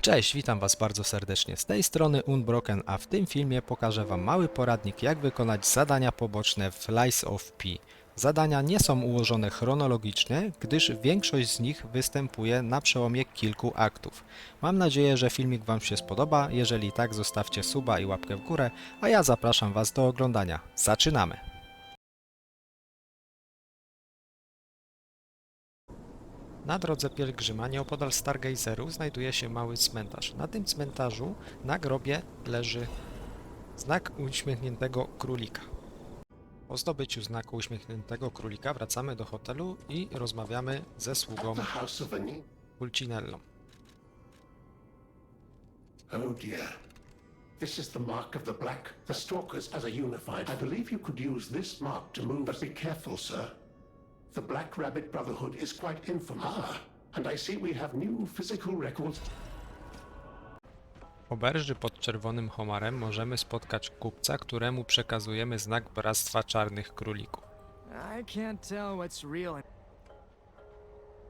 Cześć, witam Was bardzo serdecznie. Z tej strony Unbroken, a w tym filmie pokażę Wam mały poradnik, jak wykonać zadania poboczne w Lies of P. Zadania nie są ułożone chronologicznie, gdyż większość z nich występuje na przełomie kilku aktów. Mam nadzieję, że filmik Wam się spodoba. Jeżeli tak, zostawcie suba i łapkę w górę, a ja zapraszam Was do oglądania. Zaczynamy! Na drodze pielgrzyma nieopodal Stargazeru znajduje się mały cmentarz. Na tym cmentarzu na grobie leży znak uśmiechniętego królika. Po zdobyciu znaku uśmiechniętego królika wracamy do hotelu i rozmawiamy ze sługą? Pulcinellą. Oh dear. This is the mark of the Black, the Stalkers as a unified. I believe you could use this mark to move, but be careful, sir. The Black Rabbit Brotherhood is quite infamous. Ah, and I see we have new physical records. W oberży pod czerwonym homarem możemy spotkać kupca, któremu przekazujemy znak Bractwa Czarnych Królików. I can't tell what's real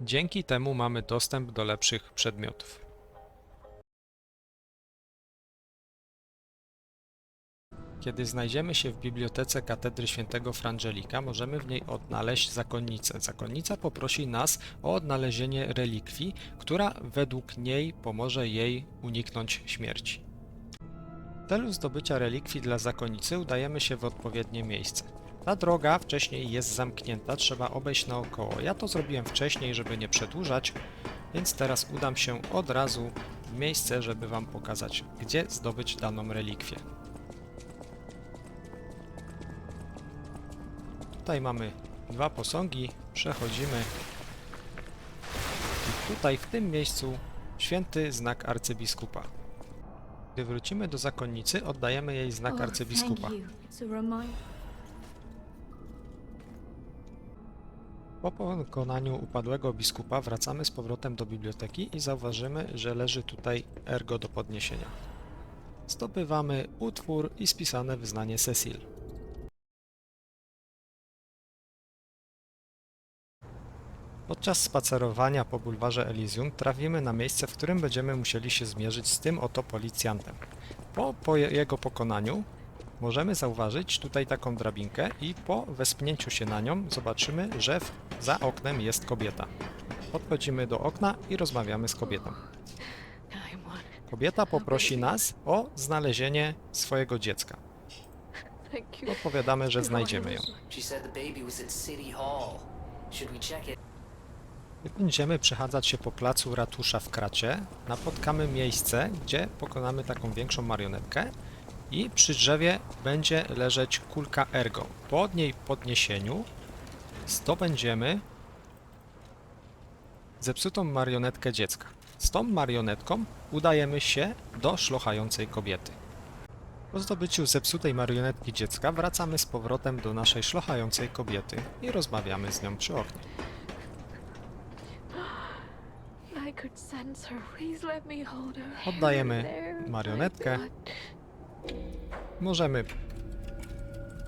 Dzięki temu mamy dostęp do lepszych przedmiotów. Kiedy znajdziemy się w bibliotece katedry świętego Frangelika, możemy w niej odnaleźć zakonnicę. Zakonnica poprosi nas o odnalezienie relikwii, która według niej pomoże jej uniknąć śmierci. W celu zdobycia relikwii dla zakonnicy udajemy się w odpowiednie miejsce. Ta droga wcześniej jest zamknięta, trzeba obejść naokoło. Ja to zrobiłem wcześniej, żeby nie przedłużać, więc teraz udam się od razu w miejsce, żeby Wam pokazać, gdzie zdobyć daną relikwię. Tutaj mamy dwa posągi, przechodzimy. I tutaj w tym miejscu święty znak arcybiskupa. Gdy wrócimy do zakonnicy, oddajemy jej znak Oh, arcybiskupa. Po pokonaniu upadłego biskupa wracamy z powrotem do biblioteki i zauważymy, że leży tutaj ergo do podniesienia. Zdobywamy utwór i spisane wyznanie Cecil. Podczas spacerowania po bulwarze Elysium trafimy na miejsce, w którym będziemy musieli się zmierzyć z tym oto policjantem. Po, po je- jego pokonaniu możemy zauważyć tutaj taką drabinkę i po wespnięciu się na nią zobaczymy, że w, za oknem jest kobieta. Podchodzimy do okna i rozmawiamy z kobietą. Kobieta poprosi nas o znalezienie swojego dziecka. Odpowiadamy, że znajdziemy ją. Będziemy przechadzać się po placu ratusza w Kracie, napotkamy miejsce, gdzie pokonamy taką większą marionetkę i przy drzewie będzie leżeć kulka ergo. Po jej podniesieniu zdobędziemy zepsutą marionetkę dziecka. Z tą marionetką udajemy się do szlochającej kobiety. Po zdobyciu zepsutej marionetki dziecka wracamy z powrotem do naszej szlochającej kobiety i rozmawiamy z nią przy oknie. I could sense her. Please let me hold her. hand Oddajemy marionetkę. Możemy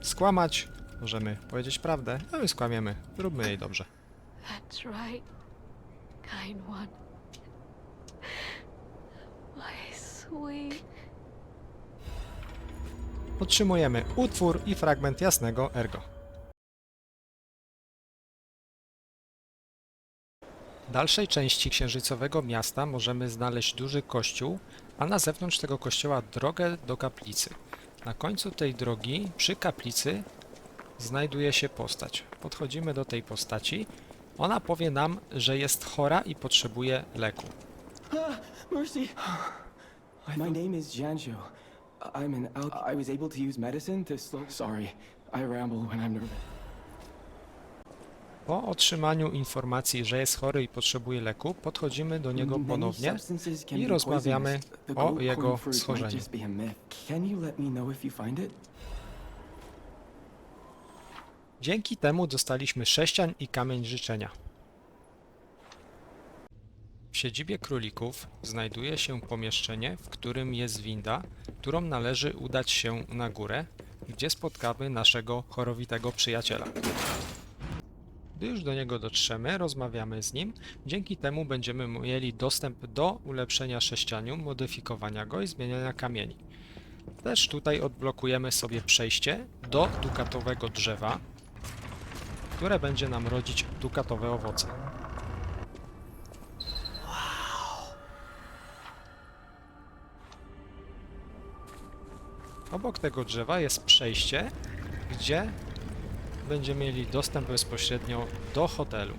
skłamać, możemy powiedzieć prawdę, a my skłamiemy. Róbmy jej dobrze. That's right. Kind one. My sweet. Otrzymujemy utwór i fragment jasnego ergo. Dalszej części księżycowego miasta możemy znaleźć duży kościół, a na zewnątrz tego kościoła drogę do kaplicy. Na końcu tej drogi, przy kaplicy, znajduje się postać. Podchodzimy do tej postaci. Ona powie nam, że jest chora i potrzebuje leku. Mercy! My name is Janjo. I'm an al- I was able to use medicine to slow. Sorry, I ramble when I'm nervous. Po otrzymaniu informacji, że jest chory i potrzebuje leku, podchodzimy do niego ponownie i rozmawiamy o jego schorzeniu. Dzięki temu dostaliśmy sześcian i kamień życzenia. W siedzibie królików znajduje się pomieszczenie, w którym jest winda, którą należy udać się na górę, gdzie spotkamy naszego chorowitego przyjaciela. Gdy już do niego dotrzemy, rozmawiamy z nim. Dzięki temu będziemy mieli dostęp do ulepszenia sześcianium, modyfikowania go i zmieniania kamieni. Też tutaj odblokujemy sobie przejście do dukatowego drzewa, które będzie nam rodzić dukatowe owoce. Obok tego drzewa jest przejście, gdzie będziemy mieli dostęp bezpośrednio do hotelu.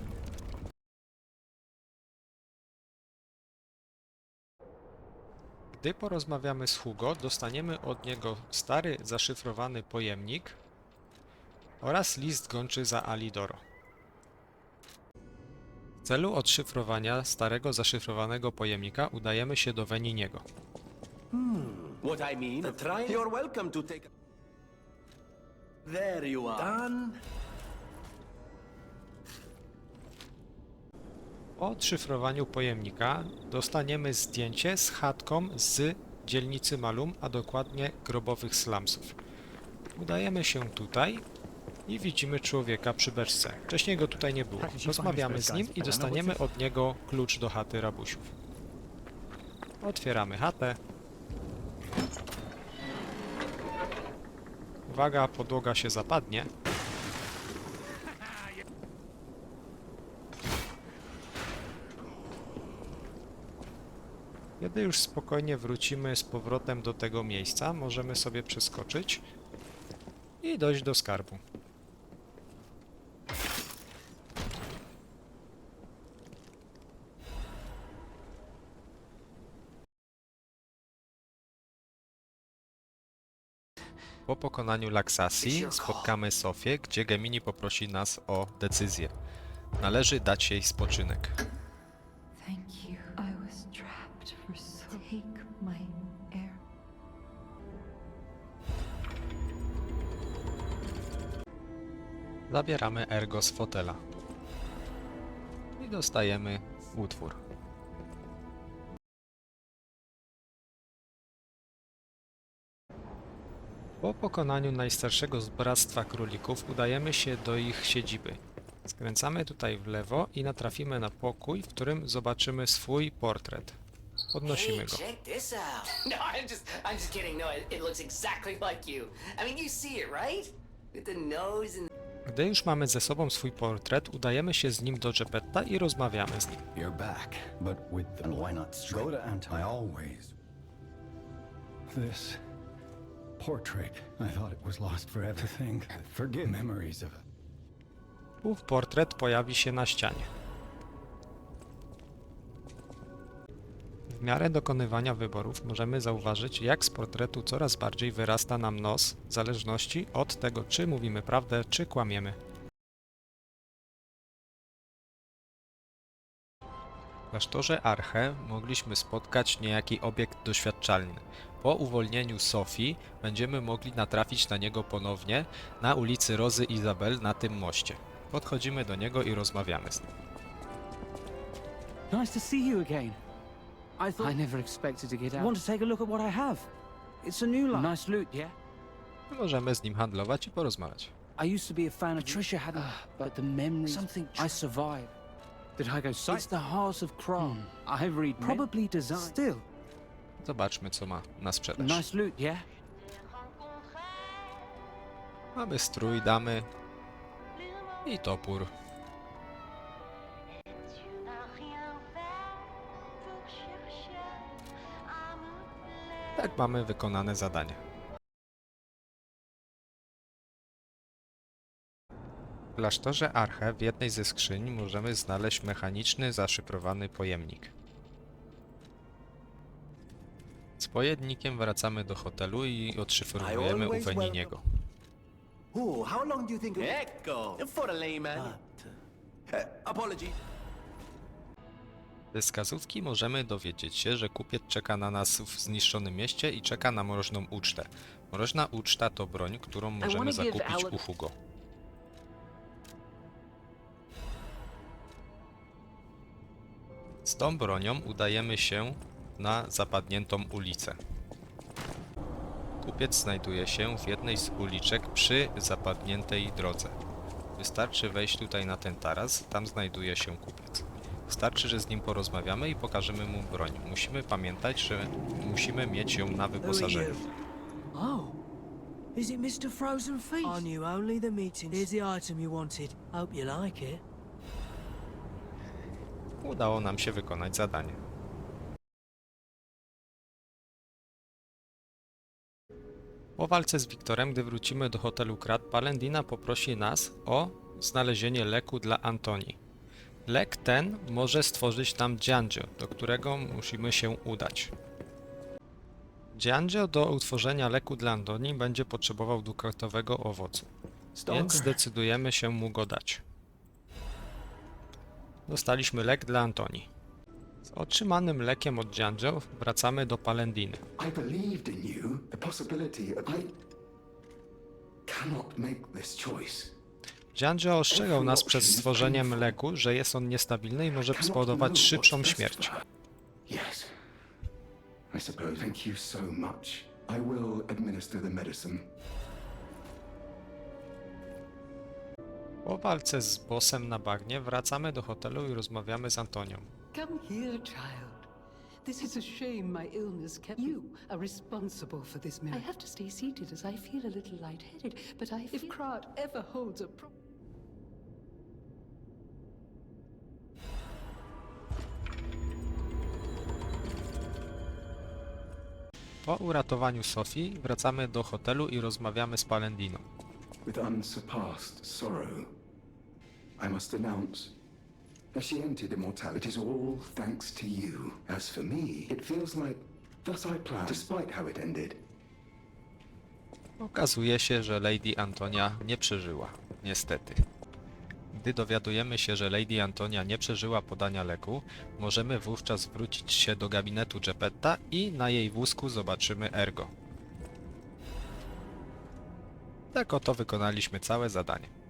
Gdy porozmawiamy z Hugo, dostaniemy od niego stary zaszyfrowany pojemnik oraz list gończy za Alidoro. W celu odszyfrowania starego zaszyfrowanego pojemnika udajemy się do Veniniego. What I mean. You're welcome to take. There you are. Done. Po odszyfrowaniu pojemnika dostaniemy zdjęcie z chatką z dzielnicy Malum, a dokładnie grobowych slumsów. Udajemy się tutaj i widzimy człowieka przy beczce. Wcześniej go tutaj nie było. Rozmawiamy z nim i dostaniemy od niego klucz do chaty rabusiów. Otwieramy chatę. Uwaga, podłoga się zapadnie. Kiedy już spokojnie wrócimy z powrotem do tego miejsca, możemy sobie przeskoczyć i dojść do skarbu. Po pokonaniu Laksasji spotkamy Sofię, gdzie Gemini poprosi nas o decyzję. Należy dać jej spoczynek. Thank you. I was trapped for so Take my air. Zabieramy Ergo z fotela. I dostajemy utwór. Po pokonaniu najstarszego z Bractwa Królików udajemy się do ich siedziby. Skręcamy tutaj w lewo i natrafimy na pokój, w którym zobaczymy swój portret. Podnosimy go. check this out. No, I'm just, I'm just kidding. No, it, it looks exactly like you. I mean, you see it, right? With the nose and. Gdy już mamy ze sobą swój portret, udajemy się z nim do Geppetta i rozmawiamy z nim. You're back, but with the why not straight? Go to Anti. I always. This portrait. I thought it was lost forever. To think, forget memories of it. Portret pojawi się na ścianie. W miarę dokonywania wyborów możemy zauważyć, jak z portretu coraz bardziej wyrasta nam nos, w zależności od tego, czy mówimy prawdę, czy kłamiemy. W klasztorze Arche mogliśmy spotkać niejaki obiekt doświadczalny. Po uwolnieniu Sofii będziemy mogli natrafić na niego ponownie na ulicy Rozy Izabel na tym moście. Podchodzimy do niego i rozmawiamy z nim. Nice to see you again. I thought I never expected to get out. Want to take a look at what I have? It's a new line. Nice loot, yeah. Możemy z nim handlować i porozmawiać. I used to be a fan of Trisha had but the memories something I survived. Did I go sight? It's the Hearts of Kron. I read probably design. Still, Zobaczmy, co ma na sprzedaż. nice loot, yeah. Mamy strój, damy i topór. Tak mamy wykonane zadanie. W klasztorze Arche w jednej ze skrzyń możemy znaleźć mechaniczny, zaszyfrowany pojemnik. Z pojemnikiem wracamy do hotelu i odszyfrowujemy u Veniniego. Oh, how long do you think? Echo. For a layman. Uh, apology. Ze wskazówki możemy dowiedzieć się, że kupiec czeka na nas w zniszczonym mieście i czeka na mrożną ucztę. Mrożna uczta to broń, którą możemy zakupić u Hugo. Z tą bronią udajemy się na zapadniętą ulicę. Kupiec znajduje się w jednej z uliczek przy zapadniętej drodze. Wystarczy wejść tutaj na ten taras, tam znajduje się kupiec. Wystarczy, że z nim porozmawiamy i pokażemy mu broń. Musimy pamiętać, że musimy mieć ją na wyposażeniu. Oh. Is it Mr. Frozen Feast? I knew only the meetings. Here's the item you wanted. Hope you like it. Udało nam się wykonać zadanie. Po walce z Wiktorem, gdy wrócimy do hotelu Krat, Palendina poprosi nas o znalezienie leku dla Antoni. Lek ten może stworzyć nam Giangio, do którego musimy się udać. Giangio do utworzenia leku dla Antoni będzie potrzebował dwukrotowego owocu, więc zdecydujemy się mu go dać. Dostaliśmy lek dla Antoni. Otrzymanym lekiem od Giangio wracamy do Palendiny. I believed in you. The possibility of I cannot make this choice. Giangio ostrzegał nas przed stworzeniem leku, że jest on niestabilny i może spowodować szybszą śmierć. for her. Yes. I suppose. Thank you so much. I will administer the medicine. Po walce z bossem na bagnie wracamy do hotelu i rozmawiamy z Antonią. Come here, child. This is a shame my illness kept you are responsible for this miracle. I have to stay seated as I feel a little lightheaded, but I If feel... Krat ever holds a pro- Po uratowaniu Sofii wracamy do hotelu i rozmawiamy z Palendiną. With unsurpassed sorrow, I must announce that she entered immortality is all thanks to you. As for me, it feels like thus I planned, despite how it ended. Okazuje się, że Lady Antonia nie przeżyła. Niestety. Gdy dowiadujemy się, że Lady Antonia nie przeżyła podania leku, możemy wówczas wrócić się do gabinetu Geppetta i na jej wózku zobaczymy Ergo. Tak oto wykonaliśmy całe zadanie.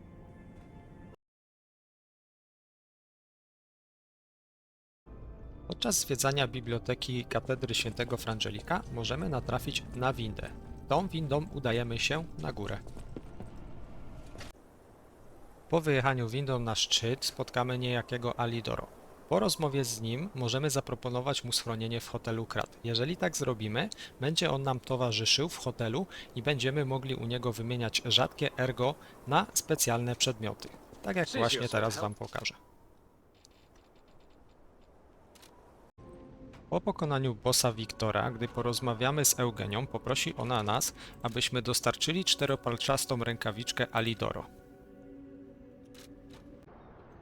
Podczas zwiedzania biblioteki katedry świętego Frangelika możemy natrafić na windę. Tą windą udajemy się na górę. Po wyjechaniu windą na szczyt spotkamy niejakiego Alidoro. Po rozmowie z nim możemy zaproponować mu schronienie w hotelu Krat. Jeżeli tak zrobimy, będzie on nam towarzyszył w hotelu i będziemy mogli u niego wymieniać rzadkie ergo na specjalne przedmioty. Tak jak właśnie teraz Wam pokażę. Po pokonaniu bossa Wiktora, gdy porozmawiamy z Eugenią, poprosi ona nas, abyśmy dostarczyli czteropalczastą rękawiczkę Alidoro.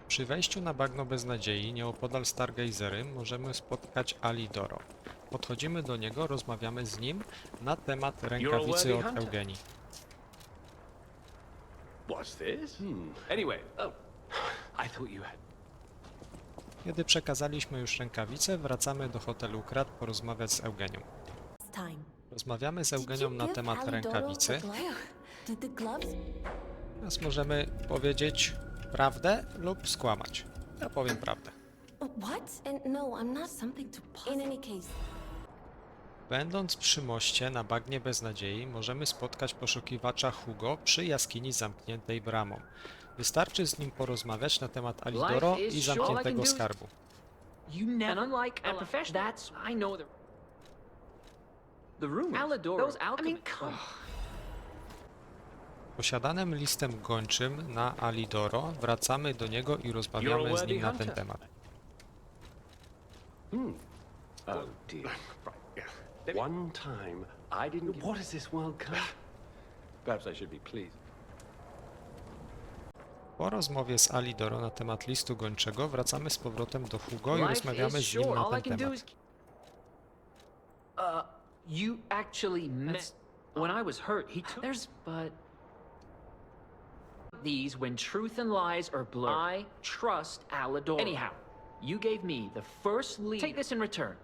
Przy wejściu na bagno beznadziei, nieopodal Stargazery, możemy spotkać Alidoro. Podchodzimy do niego, rozmawiamy z nim na temat rękawicy od Eugenii. What's this? Hmm. Anyway, oh, I thought you had. Kiedy przekazaliśmy już rękawicę, wracamy do hotelu Krat porozmawiać z Eugenią. Rozmawiamy z Eugenią na temat rękawicy. Teraz możemy powiedzieć prawdę lub skłamać. Ja powiem prawdę. And no, Będąc przy moście na bagnie beznadziei, możemy spotkać poszukiwacza Hugo przy jaskini zamkniętej bramą. Wystarczy z nim porozmawiać na temat Alidoro i zamkniętego skarbu. You never. And unlike a professional, that's I know the. The rumors. Alidoro. Those I mean, come. Posiadanym listem gończym na Alidoro wracamy do niego i rozmawiamy z nim na ten temat. Oh dear. Right, yeah. One time I didn't. What is this World Cup? Perhaps I should be pleased. Po rozmowie z Alidoro na temat listu gończego wracamy z powrotem do Hugo i rozmawiamy z nim na ten can do temat. Uh, you actually met. When I was hurt, he took. There's but. These when truth and lies are blurred. I trust Alidor. Anyhow, you gave me the first lead. Take this in return.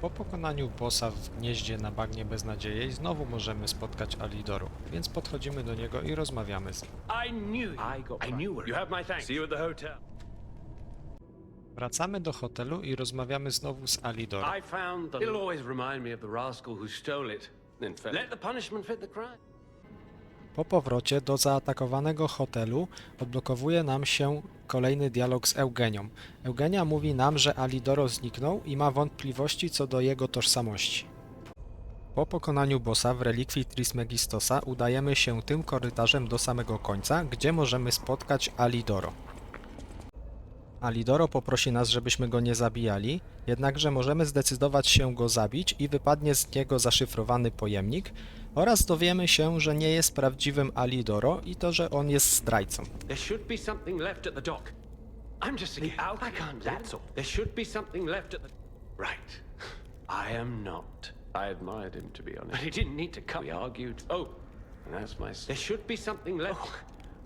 Po pokonaniu bossa w gnieździe na bagnie beznadziei znowu możemy spotkać Alidoru, więc podchodzimy do niego i rozmawiamy z nim. I knew you. I got. I knew her. You have my thanks. See you at the hotel. Wracamy do hotelu i rozmawiamy znowu z Alidoro. I found the. It'll always remind me of the rascal who stole it. Then Let the punishment fit the crime. Po powrocie do zaatakowanego hotelu odblokowuje nam się kolejny dialog z Eugenią. Eugenia mówi nam, że Alidoro zniknął i ma wątpliwości co do jego tożsamości. Po pokonaniu bossa w relikwii Trismegistosa udajemy się tym korytarzem do samego końca, gdzie możemy spotkać Alidoro. Alidoro poprosi nas, żebyśmy go nie zabijali, jednakże możemy zdecydować się go zabić i wypadnie z niego zaszyfrowany pojemnik oraz dowiemy się, że nie jest prawdziwym Alidoro i to, że on jest zdrajcą. There should be something left at the dock. I'm just a kid. I can't. That's all. There should be something left at the. Right. I am not. I admired him, to be honest. But he didn't need to come. We argued. Oh, and that's my. There should be something left.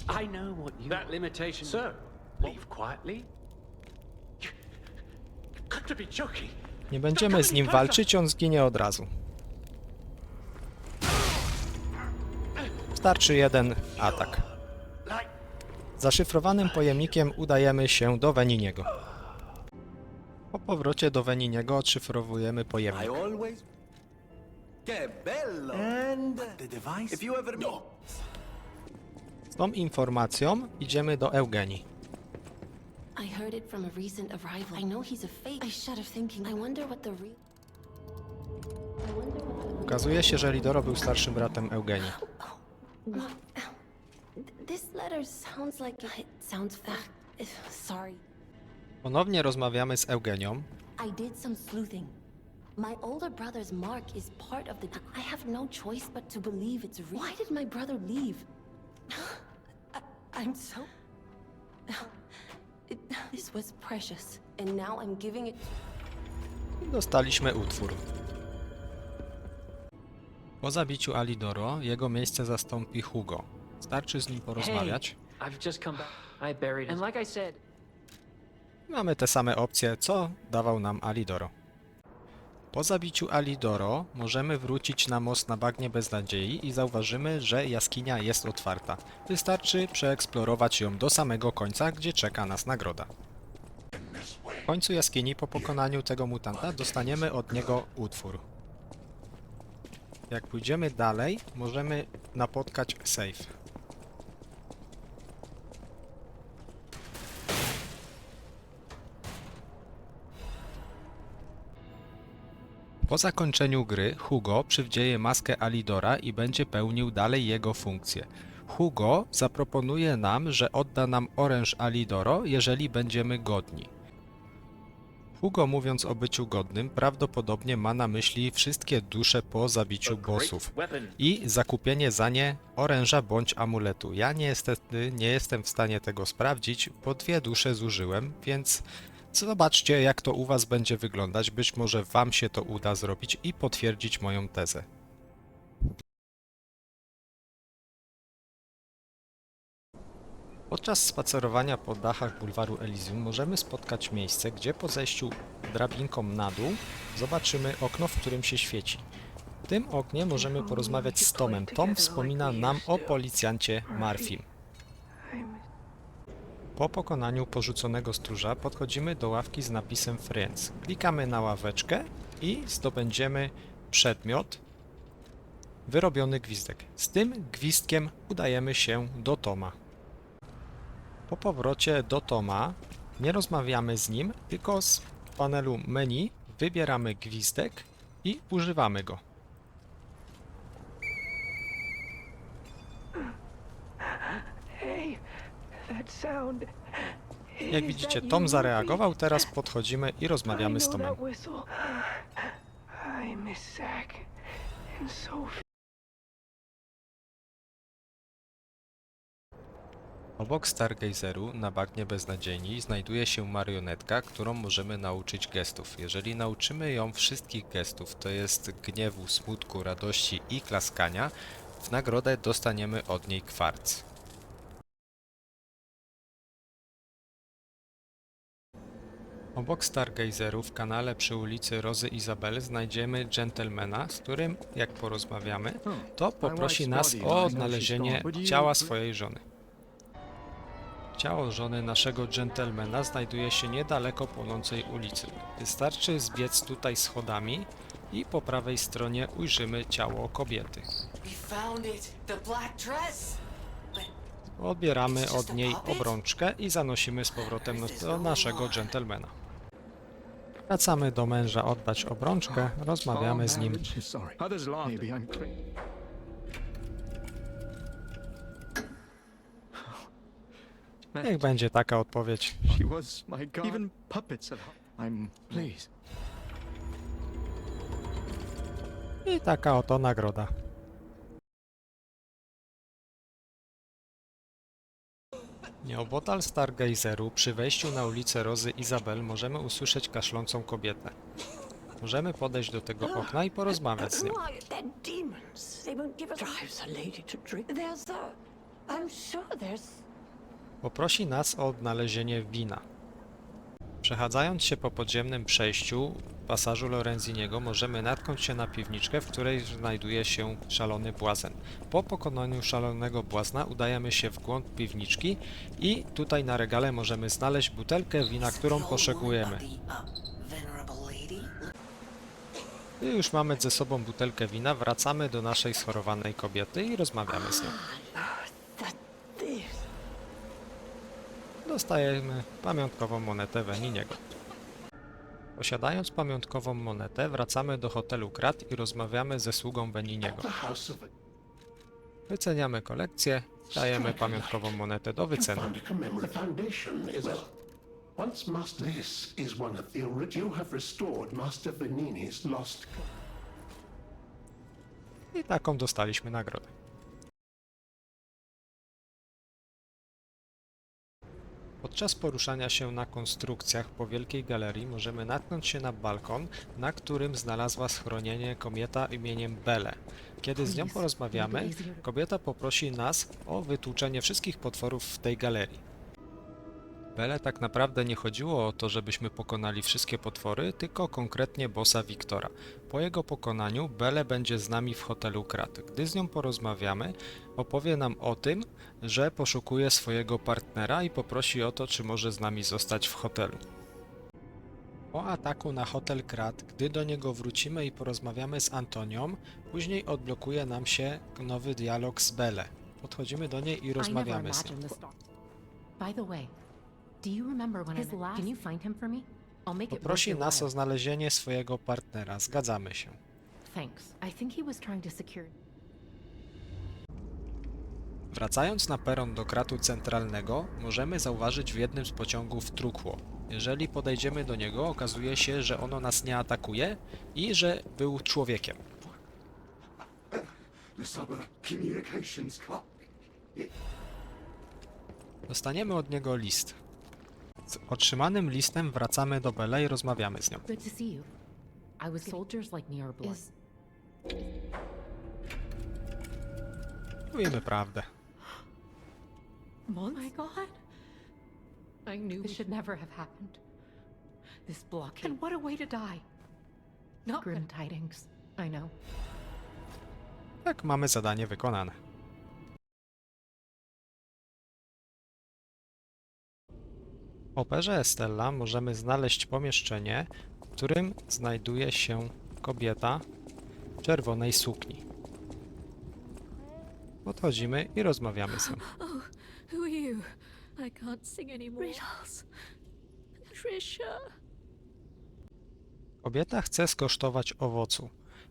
I know what you. That limitation. Sir, leave quietly. You, you've got to be joking. Nie będziemy z nim walczyć, on zginie od razu. Starczy jeden atak. Zaszyfrowanym pojemnikiem udajemy się do Weniniego. Po powrocie do Weniniego odszyfrowujemy pojemnik. no. Z tą informacją idziemy do Eugenii. I heard it from a recent arrival. I know he's a fake. I shudder thinking. I wonder what the real. Okazuje się, że Lidoro był starszym bratem Eugenii. Th- This letter sounds like it sounds. Ugh, sorry. Ponownie rozmawiamy z Eugenią. I did some sleuthing. My older brother's mark is part of the. I have no choice but to believe it's real. Why did my brother leave? I, I'm so. It, this was precious, and now I'm giving it. i dostaliśmy utwór. Po zabiciu Alidoro jego miejsce zastąpi Hugo. Starczy z nim porozmawiać. I've just come back. I buried it. And like I said, Mamy te same opcje, co dawał nam Alidoro. Po zabiciu Alidoro możemy wrócić na most na bagnie beznadziei i zauważymy, że jaskinia jest otwarta. Wystarczy przeeksplorować ją do samego końca, gdzie czeka nas nagroda. W końcu jaskini po pokonaniu tego mutanta dostaniemy od niego utwór. Jak pójdziemy dalej, możemy napotkać save. Po zakończeniu gry Hugo przywdzieje maskę Alidora i będzie pełnił dalej jego funkcję. Hugo zaproponuje nam, że odda nam oręż Alidoro, jeżeli będziemy godni. Hugo mówiąc o byciu godnym prawdopodobnie ma na myśli wszystkie dusze po zabiciu bossów i zakupienie za nie oręża bądź amuletu. Ja niestety nie jestem w stanie tego sprawdzić, bo dwie dusze zużyłem, więc zobaczcie jak to u Was będzie wyglądać. Być może Wam się to uda zrobić i potwierdzić moją tezę. Podczas spacerowania po dachach bulwaru Elysium możemy spotkać miejsce, gdzie po zejściu drabinką na dół zobaczymy okno, w którym się świeci. W tym oknie możemy porozmawiać z Tomem. Tom wspomina nam o policjancie Marfim. Po pokonaniu porzuconego stróża podchodzimy do ławki z napisem Friends. Klikamy na ławeczkę i zdobędziemy przedmiot wyrobiony gwizdek. Z tym gwizdkiem udajemy się do Toma. Po powrocie do Toma nie rozmawiamy z nim, tylko z panelu menu wybieramy gwizdek i używamy go. Jak widzicie, Tom zareagował, teraz podchodzimy i rozmawiamy z Tomem. Obok Stargazeru na bagnie beznadziejni znajduje się marionetka, którą możemy nauczyć gestów. Jeżeli nauczymy ją wszystkich gestów, to jest gniewu, smutku, radości i klaskania, w nagrodę dostaniemy od niej kwarc. Obok Stargazeru w kanale przy ulicy Rozy Izabel znajdziemy gentlemana, z którym, jak porozmawiamy, to poprosi nas o odnalezienie ciała swojej żony. Ciało żony naszego dżentelmena znajduje się niedaleko płonącej ulicy. Wystarczy zbiec tutaj schodami i po prawej stronie ujrzymy ciało kobiety. We found it! The black dress! Odbieramy od niej obrączkę i zanosimy z powrotem do naszego dżentelmena. Wracamy do męża oddać obrączkę, rozmawiamy z nim. Niech będzie taka odpowiedź. I taka oto nagroda. Nieopodal Stargazeru przy wejściu na ulicę Rozy Izabel możemy usłyszeć kaszlącą kobietę. Możemy podejść do tego okna i porozmawiać z nią. Poprosi nas o odnalezienie wina. Przechadzając się po podziemnym przejściu w pasażu Lorenziniego możemy natknąć się na piwniczkę, w której znajduje się szalony błazen. Po pokonaniu szalonego błazna udajemy się w głąb piwniczki i tutaj na regale możemy znaleźć butelkę wina, którą poszukujemy. Gdy już mamy ze sobą butelkę wina, wracamy do naszej schorowanej kobiety i rozmawiamy z nią. Dostajemy pamiątkową monetę Weniniego. Posiadając pamiątkową monetę, wracamy do hotelu Krat i rozmawiamy ze sługą of Wyceniamy kolekcję, dajemy pamiątkową monetę do wyceny. found a commemorative foundation Podczas poruszania się na konstrukcjach po wielkiej galerii możemy natknąć się na balkon, na którym znalazła schronienie kobieta imieniem Belle. Kiedy z nią porozmawiamy, kobieta poprosi nas o wytłuczenie wszystkich potworów w tej galerii. Bele tak naprawdę nie chodziło o to, żebyśmy pokonali wszystkie potwory, tylko konkretnie bossa Wiktora. Po jego pokonaniu Bele będzie z nami w hotelu Krat. Gdy z nią porozmawiamy, opowie nam o tym, że poszukuje swojego partnera i poprosi o to, czy może z nami zostać w hotelu. Po ataku na hotel Krat, gdy do niego wrócimy i porozmawiamy z Antonią, później odblokuje nam się nowy dialog z Bele. Podchodzimy do niej i rozmawiamy z nią. By the way, do you remember when I met? Can you find him for me? I'll make it Poprosi nas o znalezienie swojego partnera. Zgadzamy się. Thanks. I think he was trying to secure. Wracając na peron do kratu centralnego, możemy zauważyć w jednym z pociągów trukło. Jeżeli podejdziemy do niego, okazuje się, że ono nas nie atakuje i że był człowiekiem. Dostaniemy od niego list. Z otrzymanym listem wracamy do Bele i rozmawiamy z nią. Good to Oh my god. I knew this should never have happened. This blockade. And what a way to die. Not grim tidings. I know. Tak, mamy zadanie wykonane. W operze Estella możemy znaleźć pomieszczenie, w którym znajduje się kobieta w czerwonej sukni. Podchodzimy i rozmawiamy z nią. Who are you? I can't sing anymore. Riddles. Patricia. Kobieta chce skosztować owocu.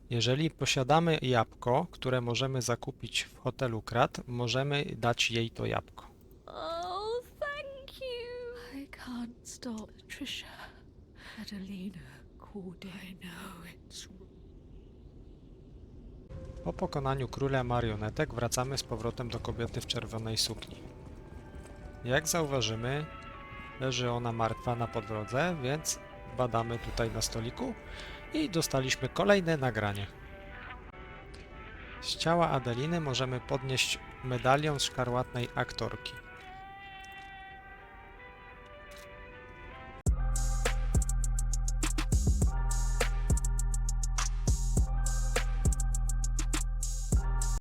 Jeżeli posiadamy jabłko, które możemy zakupić w hotelu Krat, możemy dać jej to jabłko. Oh, thank you. I can't stop. Patricia. Adelina called I know it's Po pokonaniu króla marionetek wracamy z powrotem do kobiety w czerwonej sukni. Jak zauważymy, leży ona martwa na podłodze, więc badamy tutaj na stoliku i dostaliśmy kolejne nagranie. Z ciała Adeliny możemy podnieść medalion szkarłatnej aktorki.